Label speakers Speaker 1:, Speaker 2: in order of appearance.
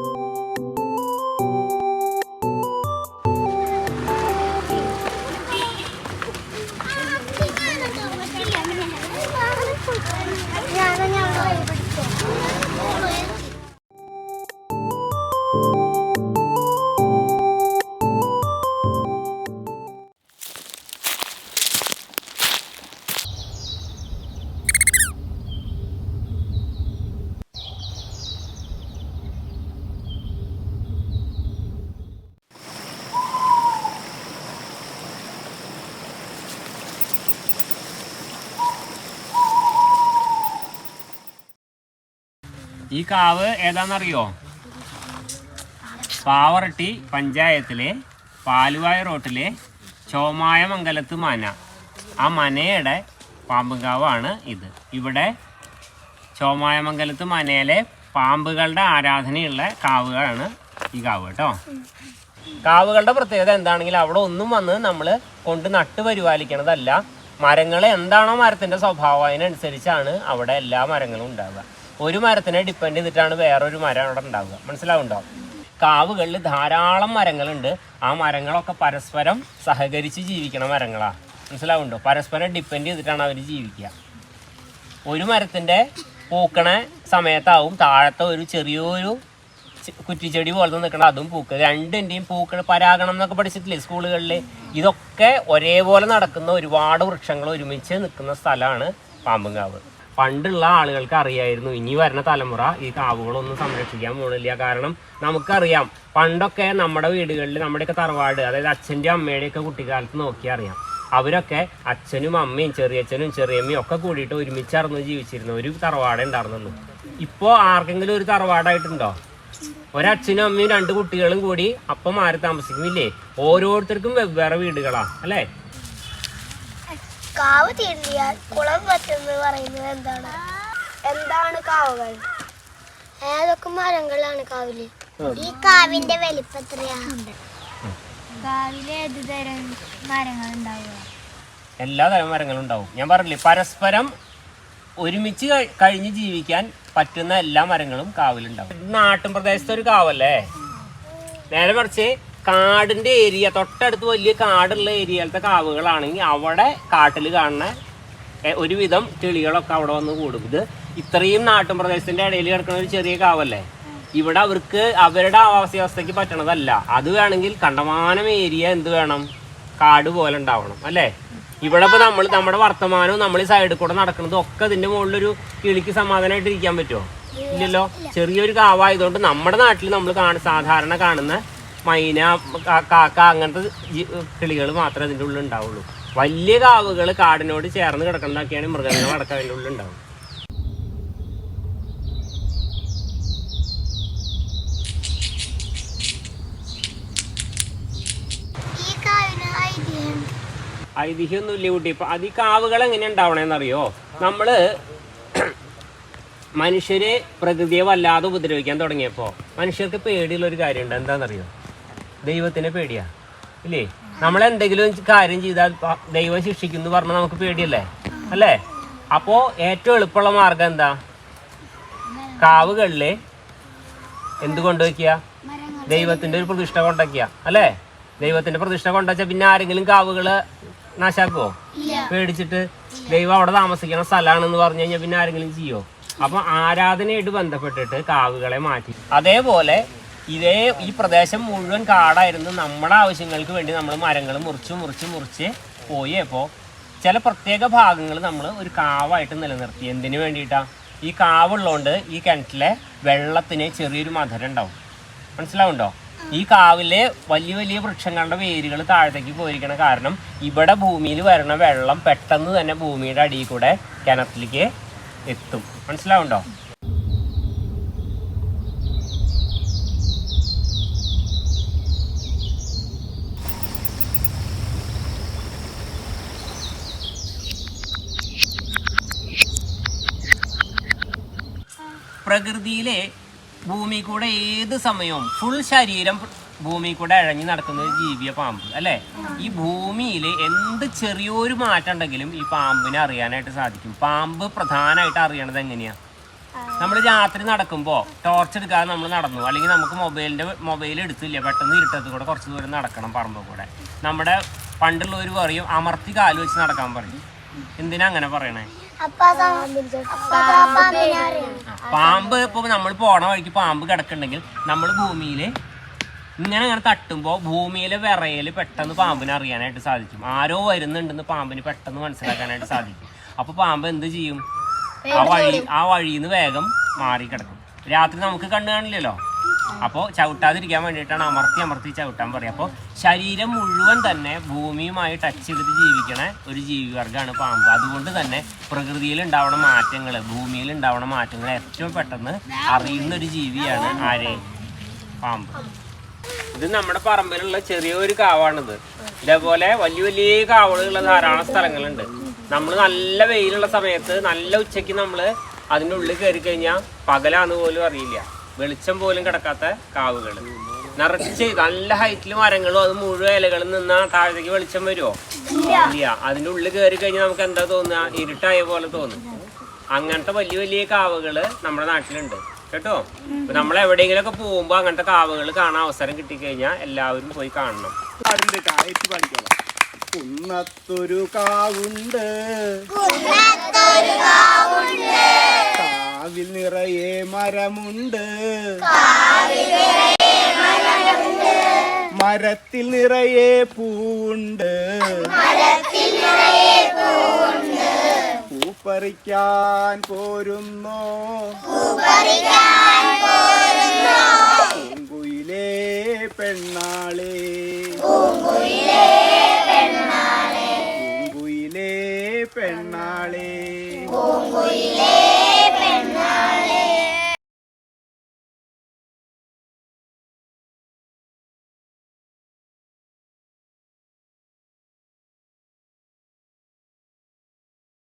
Speaker 1: Thank you. ഈ കാവ് ഏതാണെന്നറിയോ? പാവറട്ടി പഞ്ചായത്തിലെ പാലുവായ റോട്ടിലെ ചോമായ മംഗലത്ത് മന. ആ മനയുടെ പാമ്പുകാവാണ് ഇത്. ഇവിടെ ചോമായമംഗലത്ത് മനയിലെ പാമ്പുകളുടെ ആരാധനയുള്ള കാവുകളാണ് ഈ കാവ് കേട്ടോ. കാവുകളുടെ പ്രത്യേകത എന്താണെങ്കിൽ അവിടെ ഒന്നും വന്ന് നമ്മൾ കൊണ്ട് നട്ട് പരിപാലിക്കണതല്ല. മരങ്ങൾ എന്താണോ മരത്തിന്റെ സ്വഭാവം അതിനനുസരിച്ചാണ് അവിടെ എല്ലാ മരങ്ങളും ഉണ്ടാവുക. ഒരു മരത്തിനെ ഡിപ്പെൻഡ് ചെയ്തിട്ടാണ് വേറൊരു മരം അവിടെ ഉണ്ടാവുക. മനസ്സിലാവുണ്ടോ കാവുകളിൽ ധാരാളം മരങ്ങളുണ്ട്. ആ മരങ്ങളൊക്കെ പരസ്പരം സഹകരിച്ച് ജീവിക്കണ മരങ്ങളാ. മനസ്സിലാവുണ്ടോ പരസ്പരം ഡിപ്പെൻഡ് ചെയ്തിട്ടാണ് അവർ ജീവിക്കുക. ഒരു മരത്തിന്റെ പൂക്കണ സമയത്താവും താഴത്തെ ഒരു ചെറിയൊരു കുറ്റിച്ചെടി പോലത്തെ നിൽക്കണം അതും പൂക്കുക രണ്ടിന്റെയും പൂക്കൾ പരാഗണം എന്നൊക്കെ പഠിച്ചിട്ടില്ലേ സ്കൂളുകളിൽ ഇതൊക്കെ ഒരേപോലെ നടക്കുന്ന ഒരുപാട് വൃക്ഷങ്ങൾ ഒരുമിച്ച് നിൽക്കുന്ന സ്ഥലമാണ് പാമ്പുംകാവ് പണ്ടുള്ള ആളുകൾക്ക് അറിയായിരുന്നു ഇനി വരുന്ന തലമുറ ഈ കാവുകളൊന്നും സംരക്ഷിക്കാൻ പോണില്ല. കാരണം നമുക്കറിയാം പണ്ടൊക്കെ നമ്മുടെ വീടുകളിൽ നമ്മുടെയൊക്കെ തറവാട് അതായത് അച്ഛന്റെ അമ്മയുടെയൊക്കെ കുട്ടിക്കാലത്ത് നോക്കിയാൽ അറിയാം. അവരൊക്കെ അച്ഛനും അമ്മയും ചെറിയച്ഛനും ചെറിയമ്മയും ഒക്കെ കൂടിയിട്ട് ഒരുമിച്ചറന്ന് ജീവിച്ചിരുന്ന ഒരു തറവാടേ ഉണ്ടായിരുന്നുള്ളൂ. ഇപ്പോൾ ആർക്കെങ്കിലും ഒരു തറവാടായിട്ടുണ്ടോ? ഒരച്ഛനും അമ്മയും രണ്ട് കുട്ടികളും കൂടി അപ്പം മാറി താമസിക്കുന്നില്ലേ? ഓരോരുത്തർക്കും വെവ്വേറെ വീടുകളാണ് അല്ലേ?
Speaker 2: കാവ് തീണ്ടിയാൽ കുളം പറ്റുന്നത് പറയുന്നത് എന്താണ്? എന്താണ് കാവുകൾ? ഏതൊക്കെ മരങ്ങളാണ് കാവിൽ? ഈ കാവിന്റെ വലിപ്പത്രയാണ് എത്രയാ? കാവിൽ ഏത് തരം മരങ്ങൾ ഉണ്ടാവുക?
Speaker 1: എല്ലാ തരം മരങ്ങളും ഉണ്ടാവും. ഞാൻ പറഞ്ഞില്ലേ പരസ്പരം ഒരുമിച്ച് കഴി- കഴിഞ്ഞ് ജീവിക്കാൻ പറ്റുന്ന എല്ലാ മരങ്ങളും കാവിലുണ്ടാവും. നാട്ടും പ്രദേശത്തെ ഒരു കാവല്ലേ? നേരെ മറിച്ച് കാടിന്റെ ഏരിയ തൊട്ടടുത്ത് വലിയ കാടുള്ള ഏരിയയിലത്തെ കാവുകളാണെങ്കിൽ അവിടെ കാട്ടിൽ കാണുന്ന ഒരുവിധം കിളികളൊക്കെ അവിടെ വന്ന് കൂടും. ഇത് ഇത്രയും നാട്ടും പ്രദേശത്തിന്റെ ഇടയിൽ കിടക്കുന്ന ഒരു ചെറിയ കാവല്ലേ? ഇവിടെ അവർക്ക് അവരുടെ ആവാസ വ്യവസ്ഥയ്ക്ക് പറ്റണതല്ല. അത് വേണമെങ്കിൽ കണ്ടമാനം ഏരിയ എന്ത് വേണം? കാട് പോലെ ഉണ്ടാവണം അല്ലേ? ഇവിടെ ഇപ്പൊ നമ്മൾ നമ്മുടെ വർത്തമാനവും നമ്മൾ ഈ സൈഡിൽ കൂടെ നടക്കുന്നതും ഒക്കെ ഇതിന്റെ മുകളിലൊരു കിളിക്ക് സമാധാനമായിട്ട് ഇരിക്കാൻ പറ്റുമോ ഇല്ലല്ലോ? ചെറിയൊരു കാവായതുകൊണ്ട് നമ്മുടെ നാട്ടിൽ നമ്മൾ കാണ സാധാരണ കാണുന്ന മൈന കാക്ക അങ്ങനത്തെ കിളികൾ മാത്രമേ അതിന്റെ ഉള്ളിൽ ഉണ്ടാവുള്ളൂ. വലിയ കാവുകൾ കാടിനോട് ചേർന്ന് കിടക്കുന്നതൊക്കെയാണ് മൃഗങ്ങൾ അടക്കം അതിന്റെ ഉള്ളിൽ ഉണ്ടാവും ഐതിഹ്യമൊന്നുമില്ല കുട്ടി. ഇപ്പം അത് ഈ കാവുകൾ എങ്ങനെ ഉണ്ടാവണേന്നറിയോ? നമ്മൾ മനുഷ്യരെ പ്രകൃതിയെ വല്ലാതെ ഉപദ്രവിക്കാൻ തുടങ്ങിയപ്പോൾ മനുഷ്യർക്ക് പേടിയുള്ള ഒരു കാര്യമുണ്ട്. എന്താണെന്നറിയോ ദൈവത്തിനെ പേടിയാ. ഇല്ലേ? നമ്മൾ എന്തെങ്കിലും കാര്യം ചെയ്താൽ ദൈവം ശിക്ഷിക്കുന്നു പറഞ്ഞാൽ നമുക്ക് പേടിയല്ലേ? അല്ലേ? അപ്പോ ഏറ്റവും എളുപ്പമുള്ള മാർഗം എന്താ? കാവുകളിലെ എന്ത് കൊണ്ടുവയ്ക്കുക? ദൈവത്തിന്റെ ഒരു പ്രതിഷ്ഠ കൊണ്ടുവയ്ക്കുക. അല്ലേ? ദൈവത്തിന്റെ പ്രതിഷ്ഠ കൊണ്ടുവച്ചാൽ പിന്നെ ആരെങ്കിലും കാവുകൾ നാശാക്കുവോ? പേടിച്ചിട്ട് ദൈവം അവിടെ താമസിക്കുന്ന സ്ഥലമാണെന്ന് പറഞ്ഞു കഴിഞ്ഞാൽ പിന്നെ ആരെങ്കിലും ചെയ്യോ? അപ്പൊ ആരാധനയായിട്ട് ബന്ധപ്പെട്ടിട്ട് കാവുകളെ മാറ്റി. അതേപോലെ ഇതേ ഈ പ്രദേശം മുഴുവൻ കാടായിരുന്നു. നമ്മുടെ ആവശ്യങ്ങൾക്ക് വേണ്ടി നമ്മൾ മരങ്ങൾ മുറിച്ച് മുറിച്ച് മുറിച്ച് പോയി. അപ്പോൾ ചില പ്രത്യേക ഭാഗങ്ങൾ നമ്മൾ ഒരു കാവായിട്ട് നിലനിർത്തി. എന്തിനു വേണ്ടിയിട്ടാണ് ഈ കാവുള്ളതുകൊണ്ട് ഈ കിണറ്റിലെ വെള്ളത്തിന് ചെറിയൊരു മധുരം ഉണ്ടാവും മനസ്സിലാവുണ്ടോ? ഈ കാവിലെ വലിയ വലിയ വൃക്ഷങ്ങളുടെ വേരുകൾ താഴത്തേക്ക് പോയിരിക്കണ കാരണം ഇവിടെ ഭൂമിയിൽ വരുന്ന വെള്ളം പെട്ടെന്ന് തന്നെ ഭൂമിയുടെ അടിയിൽ കൂടെ കിണറ്റിലേക്ക് എത്തും. മനസ്സിലാവുണ്ടോ? പ്രകൃതിയിലെ ഭൂമി കൂടെ ഏത് സമയവും ഫുൾ ശരീരം ഭൂമി കൂടെ അഴഞ്ഞു നടക്കുന്ന ഒരു ജീവിയ പാമ്പ് അല്ലേ? ഈ ഭൂമിയിൽ എന്ത് ചെറിയൊരു മാറ്റം ഉണ്ടെങ്കിലും ഈ പാമ്പിനെ അറിയാനായിട്ട് സാധിക്കും. പാമ്പ് പ്രധാനമായിട്ട് അറിയണത് എങ്ങനെയാ? നമ്മൾ രാത്രി നടക്കുമ്പോൾ ടോർച്ച് എടുക്കാതെ നമ്മൾ നടന്നു അല്ലെങ്കിൽ നമുക്ക് മൊബൈലിന്റെ മൊബൈൽ എടുത്തില്ല. പെട്ടെന്ന് ഇരുട്ടത്ത് കൂടെ കുറച്ച് ദൂരം നടക്കണം പറമ്പ് കൂടെ. നമ്മുടെ പണ്ടുള്ളവർ പറയും അമർത്തി കാൽ വെച്ച് നടക്കാൻ പറയും. എന്തിനാ അങ്ങനെ പറയണേ? പാമ്പ് ഇപ്പൊ നമ്മൾ പോണ വഴിക്ക് പാമ്പ് കിടക്കുന്നുണ്ടെങ്കിൽ നമ്മൾ ഭൂമിയിൽ ഇങ്ങനെ അങ്ങനെ തട്ടുമ്പോൾ ഭൂമിയിലെ വിറയൽ പെട്ടെന്ന് പാമ്പിനെ അറിയാനായിട്ട് സാധിക്കും. ആരോ വരുന്നുണ്ടെന്ന് പാമ്പിന് പെട്ടെന്ന് മനസ്സിലാക്കാനായിട്ട് സാധിക്കും. അപ്പൊ പാമ്പ് എന്ത് ചെയ്യും? ആ വഴി ആ വഴിയിൽ നിന്ന് വേഗം മാറി കിടക്കും രാത്രി നമുക്ക് കണ്ടു കാണില്ലല്ലോ? അപ്പോൾ ചവിട്ടാതിരിക്കാൻ വേണ്ടിയിട്ടാണ് അമർത്തി അമർത്തി ചവിട്ടാൻ പറയുക. അപ്പോൾ ശരീരം മുഴുവൻ തന്നെ ഭൂമിയുമായി ടച്ച് ചെയ്തിട്ട് ജീവിക്കണ ഒരു ജീവിവർഗമാണ് പാമ്പ്. അതുകൊണ്ട് തന്നെ പ്രകൃതിയിൽ ഉണ്ടാവണ മാറ്റങ്ങൾ ഭൂമിയിൽ ഉണ്ടാവണ മാറ്റങ്ങൾ ഏറ്റവും പെട്ടെന്ന് അറിയുന്ന ഒരു ജീവിയാണ് ആരെ? പാമ്പ്. ഇത് നമ്മുടെ പറമ്പിലുള്ള ചെറിയൊരു കാവാണിത്. ഇതേപോലെ വലിയ വലിയ കാവുകളുള്ള ധാരാളം സ്ഥലങ്ങളുണ്ട്. നമ്മൾ നല്ല വെയിലുള്ള സമയത്ത് നല്ല ഉച്ചയ്ക്ക് നമ്മൾ അതിന്റെ ഉള്ളിൽ കയറി കഴിഞ്ഞാൽ പകലാന്ന് പോലും അറിയില്ല. വെളിച്ചം പോലും കിടക്കാത്ത കാവുകൾ നിറച്ച് നല്ല ഹൈറ്റിൽ മരങ്ങളും അത് മുഴുവൻ ഇലകളും നിന്നാ താഴത്തേക്ക് വെളിച്ചം വരുമോ ഇല്ല. അതിന്റെ ഉള്ളിൽ കയറി കഴിഞ്ഞാൽ നമുക്ക് എന്താ തോന്നുക? ഇരുട്ടായ പോലെ തോന്നും. അങ്ങനത്തെ വലിയ വലിയ കാവുകൾ നമ്മുടെ നാട്ടിലുണ്ട്. കേട്ടോ? നമ്മൾ നമ്മൾ എവിടെയെങ്കിലുമൊക്കെ പോകുമ്പോ അങ്ങനത്തെ കാവുകൾ കാണാൻ അവസരം കിട്ടിക്കഴിഞ്ഞാൽ എല്ലാവരും പോയി കാണണം.
Speaker 3: കുന്നത്തൊരു കാവുണ്ട്. കാവിൽ നിറയെ മരമുണ്ട്. മരത്തിൽ നിറയെ പൂണ്ട് പൂപ്പറിക്കാൻ പോരുന്നു. പൂങ്കുയിലേ പെണ്ണാളേ. പൂങ്കുയിലേ പെണ്ണാളേ.